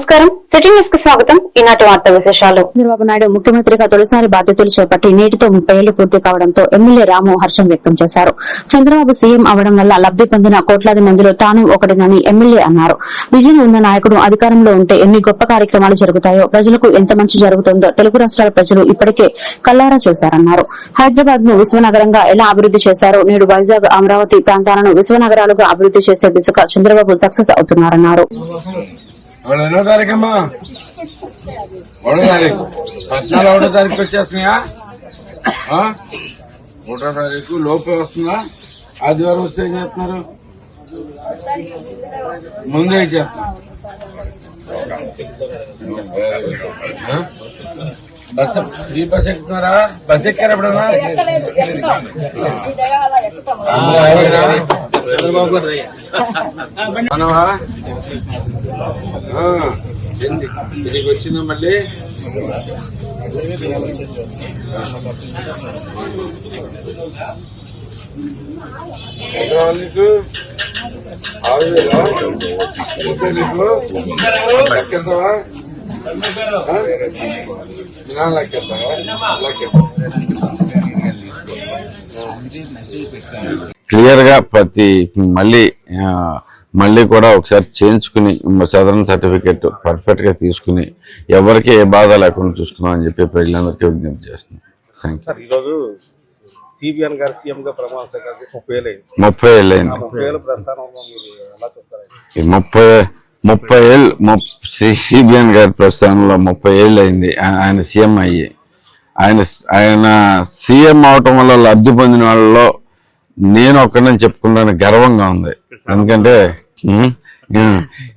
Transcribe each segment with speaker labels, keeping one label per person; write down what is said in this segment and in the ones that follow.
Speaker 1: నమస్కారం. సిటీ న్యూస్కి స్వాగతం. ఈనాటి వార్త విశేషాలు.
Speaker 2: చంద్రబాబు నాయుడు ముఖ్యమంత్రిగా తొలిసారి బాధ్యతలు చేపట్టి నేటితో ముప్పై ఏళ్ళు పూర్తి కావడంతో ఎమ్మెల్యే రాము హర్షం వ్యక్తం చేశారు. చంద్రబాబు సీఎం అవడం వల్ల లబ్ది పొందిన కోట్లాది మందిలో తాను ఒకటినని ఎమ్మెల్యే అన్నారు. విజయం ఉన్న నాయకుడు అధికారంలో ఉంటే ఎన్ని గొప్ప కార్యక్రమాలు జరుగుతాయో ప్రజలకు ఎంత మంచి జరుగుతుందో తెలుగు రాష్ట్రాల ప్రజలు ఇప్పటికే కల్లారా చూశారన్నారు. హైదరాబాద్ను విశ్వనగరంగా ఎలా అభివృద్ది చేశారో నేడు వైజాగ్ అమరావతి ప్రాంతాలను విశ్వనగరాలుగా అభివృద్ది చేసే దిశగా చంద్రబాబు సక్సెస్ అవుతున్నారన్నారు.
Speaker 3: వాళ్ళు ఎన్నో తారీఖు అమ్మా ఒకటో తారీఖు. పద్నాలుగు ఒకటో తారీఖు వచ్చేస్తున్నాయా? ఒకటో తారీఖు లోపే వస్తుందా? ఆదివారం వస్తే ఏం చేస్తున్నారు? ముందే చేస్తున్నారు? బస్ ఫ్రీ బస్ ఎక్కుతున్నారా? బస్ ఎక్కారు ఎప్పుడన్నా ఏంది? తిరిగి వచ్చిందా మళ్ళీ? నీకు? ఆరు వేలా. నీకు? లెక్కెళ్తావా ఆ? మీ నాన్న లెక్కెళ్తావా లెక్కెళ్తా
Speaker 4: క్లియర్గా ప్రతి మళ్ళీ మళ్ళీ కూడా ఒకసారి చేయించుకుని సదరన్ సర్టిఫికెట్ పర్ఫెక్ట్గా తీసుకుని ఎవరికి ఏ బాధ లేకుండా చూసుకున్నాం అని చెప్పి ప్రజలందరికీ విజ్ఞప్తి చేస్తున్నాం.
Speaker 5: ఈరోజు సిబిఎన్ గారు ప్రమాణ స్వీకారం ముప్పై ఏళ్ళు
Speaker 4: ముప్పై ఏళ్ళు
Speaker 5: ప్రస్థానంలో మీరు ఎలా
Speaker 4: ముప్పై ముప్పై ఏళ్ళు సిబిఎన్ గారి ప్రస్థానంలో ముప్పై ఏళ్ళు అయింది ఆయన సీఎం అయ్యి. ఆయన ఆయన సీఎం అవటం వల్ల లబ్ధి పొందిన వాళ్ళలో నేను ఒక్కడని చెప్పుకుంటాను గర్వంగా ఉంది. ఎందుకంటే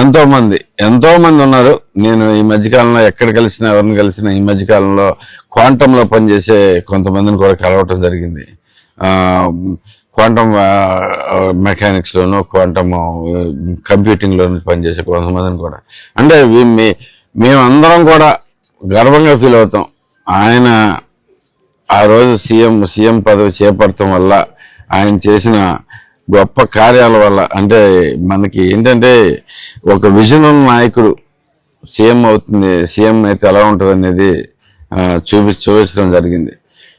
Speaker 4: ఎంతో మంది ఎంతో మంది ఉన్నారు. నేను ఈ మధ్యకాలంలో ఎక్కడ కలిసినా ఎవరిని కలిసినా ఈ మధ్యకాలంలో క్వాంటంలో పనిచేసే కొంతమందిని కూడా కలవటం జరిగింది. క్వాంటమ్ మెకానిక్స్లోనూ క్వాంటమ్ కంప్యూటింగ్లోను పనిచేసే కొంతమందిని కూడా. అంటే మీ మేమందరం కూడా గర్వంగా ఫీల్ అవుతాం. ఆయన ఆ రోజు సీఎం సీఎం పదవి చేపడటం వల్ల ఆయన చేసిన గొప్ప కార్యాల వల్ల అంటే మనకి ఏంటంటే ఒక విజన్ ఉన్న నాయకుడు సీఎం అవుతుంది సీఎం అయితే ఎలా ఉంటుంది అనేది చూపి చూపించడం జరిగింది.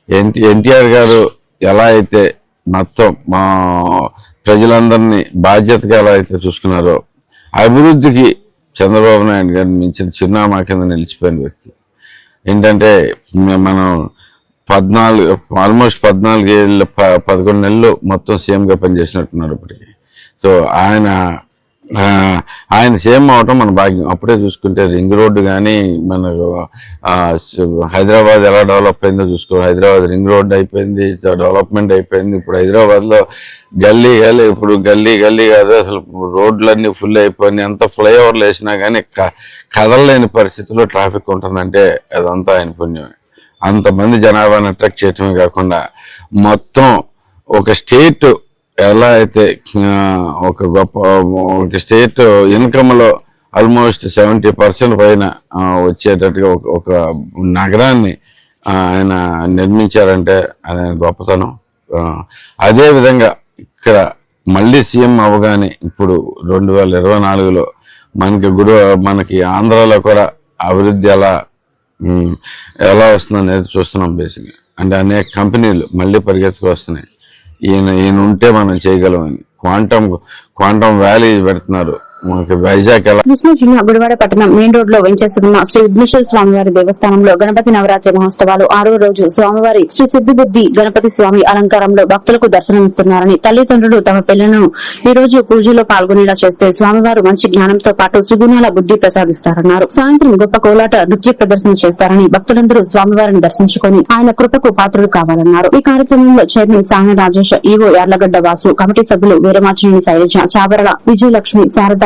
Speaker 4: ఎన్టీ ఎన్టీఆర్ గారు ఎలా అయితే మొత్తం మా ప్రజలందరినీ బాధ్యతగా ఎలా అయితే చూసుకున్నారో అభివృద్ధికి చంద్రబాబు నాయుడు గారిని మించిన చిరునామా కింద నిలిచిపోయిన వ్యక్తి. ఏంటంటే మనం పద్నాలుగు ఆల్మోస్ట్ పద్నాలుగు ఏళ్ళ ప- పదకొండు నెలలు మొత్తం సీఎంగా పనిచేసినట్టున్నారు ఇప్పటికి. సో ఆయన ఆయన సేమ్ అవటం మన భాగ్యం. అప్పుడే చూసుకుంటే రింగ్ రోడ్డు కానీ మనకు హైదరాబాద్ ఎలా డెవలప్ అయిందో చూసుకో. హైదరాబాద్ రింగ్ రోడ్డు అయిపోయింది డెవలప్మెంట్ అయిపోయింది. ఇప్పుడు హైదరాబాద్లో గల్లీ గల్లీ ఇప్పుడు గల్లీ గల్లీ కాదు అసలు రోడ్లన్నీ ఫుల్ అయిపోయినాయి. ఎంత ఫ్లైఓవర్లు వేసినా కానీ క- కదలలేని పరిస్థితిలో ట్రాఫిక్ ఉంటుందంటే అదంతా ఆయన పుణ్యమే. అంతమంది జనాభాను అట్రాక్ట్ చేయటమే కాకుండా మొత్తం ఒక స్టేట్ ఎలా అయితే ఒక గొప్ప ఒక స్టేట్ ఇన్కమ్లో ఆల్మోస్ట్ సెవెంటీ పర్సెంట్ పైన వచ్చేటట్టుగా ఒక ఒక నగరాన్ని ఆయన నిర్మించారంటే అది ఆయన గొప్పతనం. అదేవిధంగా అదే విధంగా ఇక్కడ మళ్ళీ సీఎం అవగానే ఇప్పుడు రెండు వేల ఇరవై నాలుగులో మనకి గురు మనకి ఆంధ్రాలో కూడా అభివృద్ధి ఎలా ఎలా వస్తుందో అనేది చూస్తున్నాం బేసిక్గా. అంటే అనేక కంపెనీలు మళ్ళీ పరిగెత్తుకు వస్తున్నాయి. ఈయన ఈయన ఉంటే మనం చేయగలమని. క్వాంటమ్ క్వాంటమ్ వ్యాలీ పెడుతున్నారు. మనకి వైజాగ్
Speaker 2: కృష్ణా జిల్లా గుడివాడ పట్టణం మెయిన్ రోడ్లో వెంచేస్తున్న శ్రీ విఘ్నేశ్వర స్వామివారి దేవస్థానంలో గణపతి నవరాత్రి మహోత్సవాలు ఆరో రోజు స్వామివారి శ్రీ సిద్ధిబుద్ధి గణపతి స్వామి అలంకారంలో భక్తులకు దర్శనమిస్తున్నారని తల్లిదండ్రులు తమ పిల్లలను ఈ రోజు పూజలో పాల్గొనేలా చేస్తే స్వామివారు మంచి జ్ఞానంతో పాటు సుగుణాల బుద్ధి ప్రసాదిస్తారన్నారు. సాయంత్రం గొప్ప కోలాట నృత్య ప్రదర్శన చేస్తారని భక్తులందరూ స్వామివారిని దర్శించుకొని ఆయన కృపకు పాత్రలు కావాలన్నారు. ఈ కార్యక్రమంలో chairman Sanga Rajesh EO Yarlagadda Vasu committee సభ్యులు వీరమాచినేని శైలజ చాబరల విజయలక్ష్మి శారద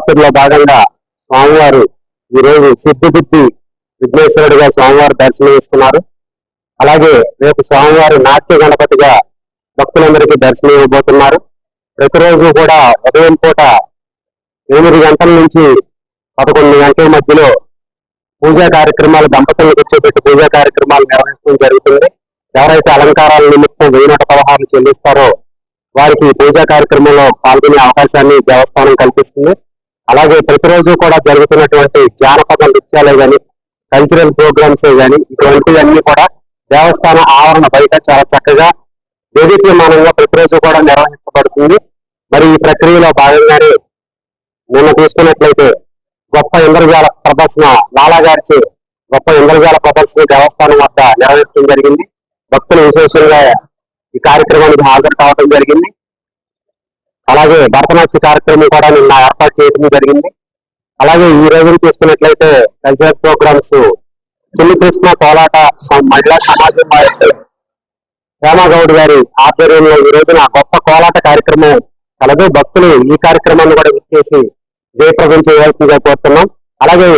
Speaker 5: నవరాత్రుల్లో భాగంగా స్వామివారు ఈ రోజు సిద్ధిబుద్ధి విఘ్నేశ్వరుడిగా స్వామివారు దర్శనమిస్తున్నారు. అలాగే రేపు స్వామివారి నాట్య గణపతిగా భక్తులందరికీ దర్శనం ఇవ్వబోతున్నారు ప్రతిరోజు కూడా ఉదయం పూట ఎనిమిది గంటల నుంచి పదకొండు గంటల మధ్యలో పూజా కార్యక్రమాలు దంపతులను కూర్చోబెట్టి పూజా కార్యక్రమాలు నిర్వహించడం జరుగుతుంది. ఎవరైతే అలంకారాల నిమిత్తం వెయ్యి నూట పదహారు చెల్లిస్తారో వారికి పూజా కార్యక్రమంలో పాల్గొనే అవకాశాన్ని దేవస్థానం కల్పిస్తుంది. అలాగే ప్రతిరోజు కూడా జరుగుతున్నటువంటి జానపద నృత్యాలే గాని కల్చరల్ ప్రోగ్రామ్స్ గాని ఇటువంటివన్నీ కూడా దేవస్థాన ఆవరణ బయట చాలా చక్కగా దేదీప్యమానంగా ప్రతిరోజు కూడా నిర్వహించబడుతుంది. మరి ఈ ప్రక్రియలో భాగంగానే నిన్న తీసుకున్నట్లయితే గొప్ప ఇంద్రజాల ప్రదర్శన లాలా గారిచే గొప్ప ఇంద్రజాల ప్రదర్శన దేవస్థానం వద్ద నిర్వహించడం జరిగింది. భక్తులు విశేషంగా ఈ కార్యక్రమానికి హాజరు కావడం జరిగింది. అలాగే భరతనాట్య కార్యక్రమం కూడా నిన్న ఏర్పాటు చేయడం జరిగింది. అలాగే ఈ రోజున తీసుకున్నట్లయితే కల్చరల్ ప్రోగ్రామ్స్ చిన్ని కృష్ణ కోలాట మహిళా సమాజం రామాగౌడ్ గారి ఆధ్వర్యంలో ఈ రోజున గొప్ప కోలాట కార్యక్రమం కలదు భక్తులు ఈ కార్యక్రమాన్ని కూడా విచ్చేసి జయప్రదం చేయాల్సిందిగా కోరుతున్నాం. అలాగే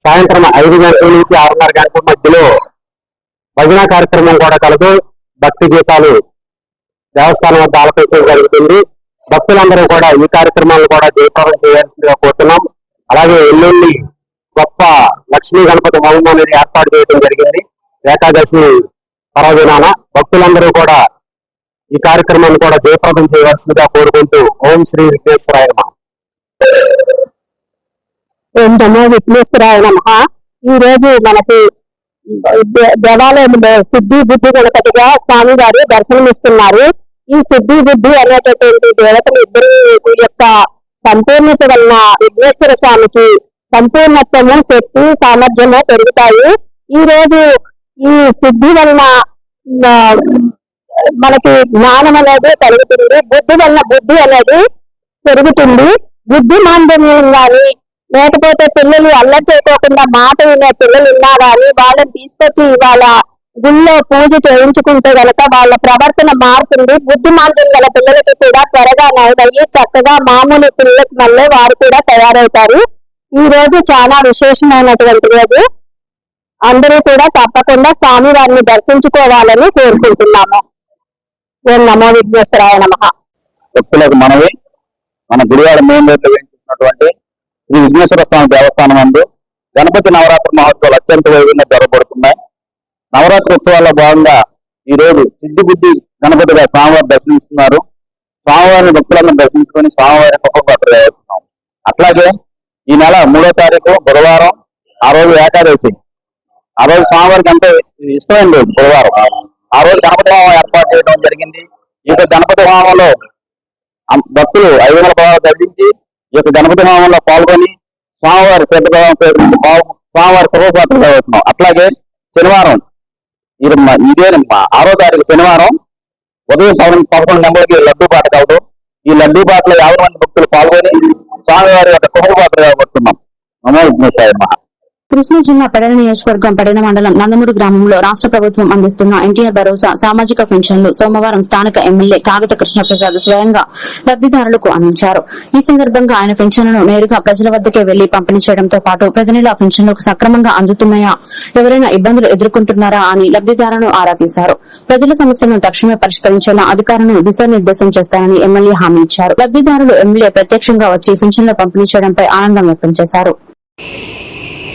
Speaker 5: సాయంత్రం ఐదు గంటల నుంచి ఆరున్నర గంటల మధ్యలో భజన కార్యక్రమం కూడా కలదు. భక్తి గీతాలు దేవస్థానం వద్ద ఆలపించడం జరుగుతుంది. భక్తులందరూ కూడా ఈ కార్యక్రమాలను కూడా జయప్రదం చేయాల్సిందిగా కోరుతున్నాం. అలాగే ఎల్లుండి గొప్ప లక్ష్మీ గణపతి హోమం అనేది ఏర్పాటు చేయడం జరిగింది. ఏకాదశి పర్వదినాన భక్తులందరూ కూడా ఈ కార్యక్రమాన్ని కూడా జయప్రదం చేయవలసిందిగా కోరుకుంటూ ఓం శ్రీ విఘ్నేశ్వరాయ నమః.
Speaker 2: ఓం నమో విఘ్నేశ్వరాయ నమ. ఈ రోజు మనకి దేవాలయంలో సిద్ధి బుద్ధి గణపతిగా స్వామి గారు దర్శనమిస్తున్నారు. ఈ సిద్ధి బుద్ధి అనేటటువంటి దేవతలు ఇద్దరు యొక్క సంపూర్ణత వలన విఘ్నేశ్వర స్వామికి సంపూర్ణత్వము శక్తి సామర్థ్యము పెరుగుతాయి. ఈ రోజు ఈ సిద్ధి వలన మనకి జ్ఞానం అనేది కలుగుతుంది. బుద్ధి వలన బుద్ధి అనేది పెరుగుతుంది. బుద్ధి మాంద్యం కానీ లేకపోతే పిల్లలు అల్లరి చేయకోకుండా మాట వినే పిల్లలు ఉన్నా కానీ వాళ్ళని తీసుకొచ్చి ఇవాళ గుళ్ళో పూజ చేయించుకుంటే గనక వాళ్ళ ప్రవర్తన మారుతుంది. బుద్ధిమాంద్యం గల పిల్లలకి కూడా త్వరగా నయమయ్యి చక్కగా మామూలు పిల్లలకి మళ్ళీ వారు కూడా తయారవుతారు. ఈ రోజు చాలా విశేషమైనటువంటి రోజు. అందరూ కూడా తప్పకుండా స్వామి వారిని దర్శించుకోవాలని కోరుకుంటున్నాము. ఓం నమో విఘ్నేశ్వరాయ నమ.
Speaker 6: భక్తులకు మనవి మన గురువారి మెయిన్ రోడ్ వేయించినటువంటి శ్రీ విఘ్నేశ్వర స్వామి దేవస్థానం అందు గణపతి నవరాత్రి మహోత్సవాలు అత్యంత వైభవంగా జరగబడుతుంది నవరాత్రి ఉత్సవాల్లో భాగంగా ఈ రోజు సిద్ధి గణపతిగా స్వామివారు దర్శనిస్తున్నారు స్వామివారిని భక్తులందరూ దర్శించుకొని స్వామివారి గొప్ప అవుతున్నాం అట్లాగే ఈ నెల మూడో తారీఖు బుధవారం ఆ రోజు ఏకాదశి. ఆ రోజు స్వామివారికి అంటే ఇష్టమైన రోజు బుధవారం. ఆ రోజు గణపతి హోమం ఏర్పాటు చేయడం జరిగింది. ఈ యొక్క గణపతి హోమంలో భక్తులు ఐదు వందల పదాలు చదివించి ఈ యొక్క గణపతి హోమంలో పాల్గొని స్వామివారి పెద్ద స్వామివారి కృపపాత్రలు అవుతున్నాం అట్లాగే శనివారం ఇది మ- ఆరో తారీఖు శనివారం ఉదయం పదకొండు పదకొండు గంటలకి లడ్డూ పాట కావడం. ఈ లడ్డూ పాటలో యాభై మంది భక్తులు పాల్గొని స్వామివారి యొక్క కృపపాత్ర కాబడుతున్నాం నమో విఘ్నేశాయ
Speaker 2: కృష్ణా జిల్లా పెడల నియోజకవర్గం పెడల మండలం నందమూరు గ్రామంలో రాష్ట్ర ప్రభుత్వం అందిస్తున్న ఎన్టీఆర్ భరోసా సామాజిక పెన్షన్లు సోమవారం స్థానిక ఎమ్మెల్యే కాగత కృష్ణప్రసాద్ స్వయంగా లబ్దిదారులకు అందించారు. ఈ సందర్భంగా ఆయన పెన్షన్లను నేరుగా ప్రజల వద్దకే వెళ్ళి పంపిణీ చేయడంతో పాటు ప్రతి నెల పెన్షన్లకు సక్రమంగా అందుతున్నాయా? ఎవరైనా ఇబ్బందులు ఎదుర్కొంటున్నారా అని లబ్దిదారులను ఆరా తీశారు. ప్రజల సమస్యలను తక్షణమే పరిష్కరించేలా అధికారులను దిశానిర్దేశం చేస్తారని ఎమ్మెల్యే హామీ ఇచ్చారు. లబ్దిదారులు ఎమ్మెల్యే ప్రత్యక్షంగా వచ్చి పెన్షన్ల పంపిణీ చేయడంపై ఆనందం వ్యక్తం చేశారు.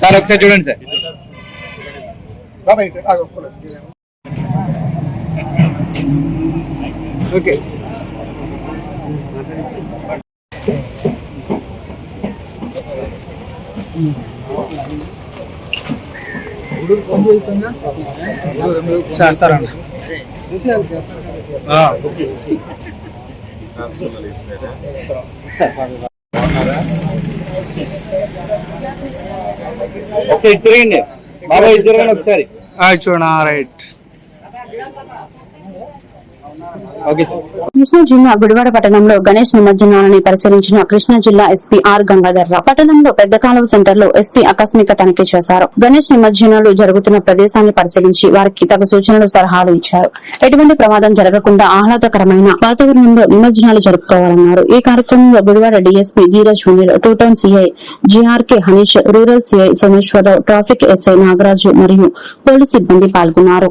Speaker 6: సార్ ఒకసారి చూడండి సార్.
Speaker 7: ఓకే.
Speaker 8: చేస్తారండి.
Speaker 6: ఒకసారి ఇటు తిరగండి. బాబాయ్ తిరగండి ఒకసారి.
Speaker 8: చూడ రైట్.
Speaker 2: కృష్ణా జిల్లా గుడివాడ పట్టణంలో గణేష్ నిమజ్జనాలని పరిశీలించిన కృష్ణా జిల్లా ఎస్పీ ఆర్ గంగాధర్రావు. పట్టణంలో పెద్ద కాలువ సెంటర్లో ఎస్పీ ఆకస్మిక తనిఖీ చేశారు. గణేష్ నిమజ్జనాలు జరుగుతున్న ప్రదేశాన్ని పరిశీలించి వారికి తగు సూచనలు సలహాలు ఇచ్చారు. ఎటువంటి ప్రమాదం జరగకుండా ఆహ్లాదకరమైన వాతావరణంలో నిమజ్జనాలు జరుపుకోవాలన్నారు. ఈ కార్యక్రమంలో Gudivada DSP Dheeraj Vineel two town CI GRK Haneesh rural CI Someswara Rao traffic SI Nagaraju మరియు పోలీసు సిబ్బంది పాల్గొన్నారు.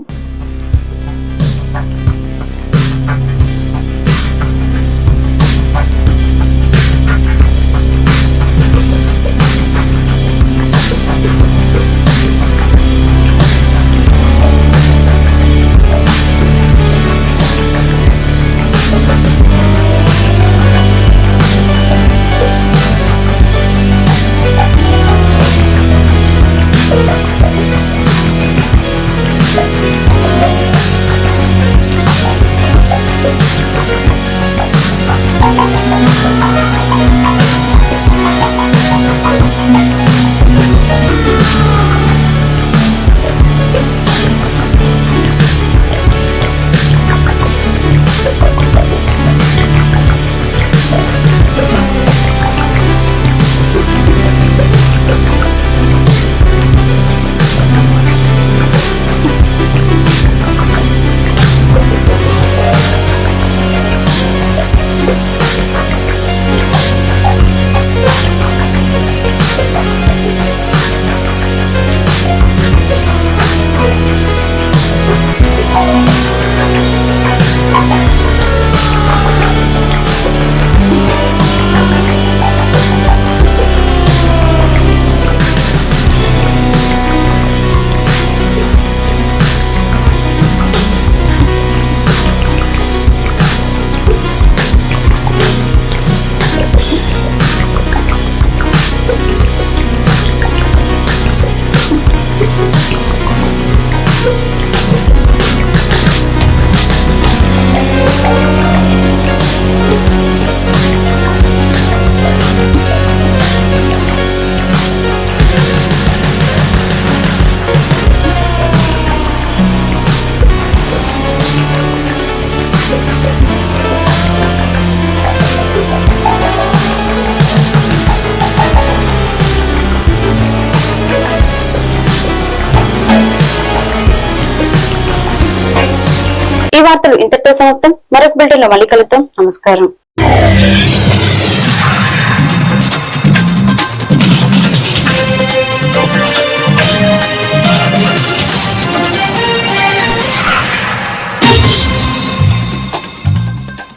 Speaker 1: వార్తలు ఇంతటితో సమాప్తం. మరొక బిల్డర్లో మళ్ళీ కలుద్దాం. నమస్కారం.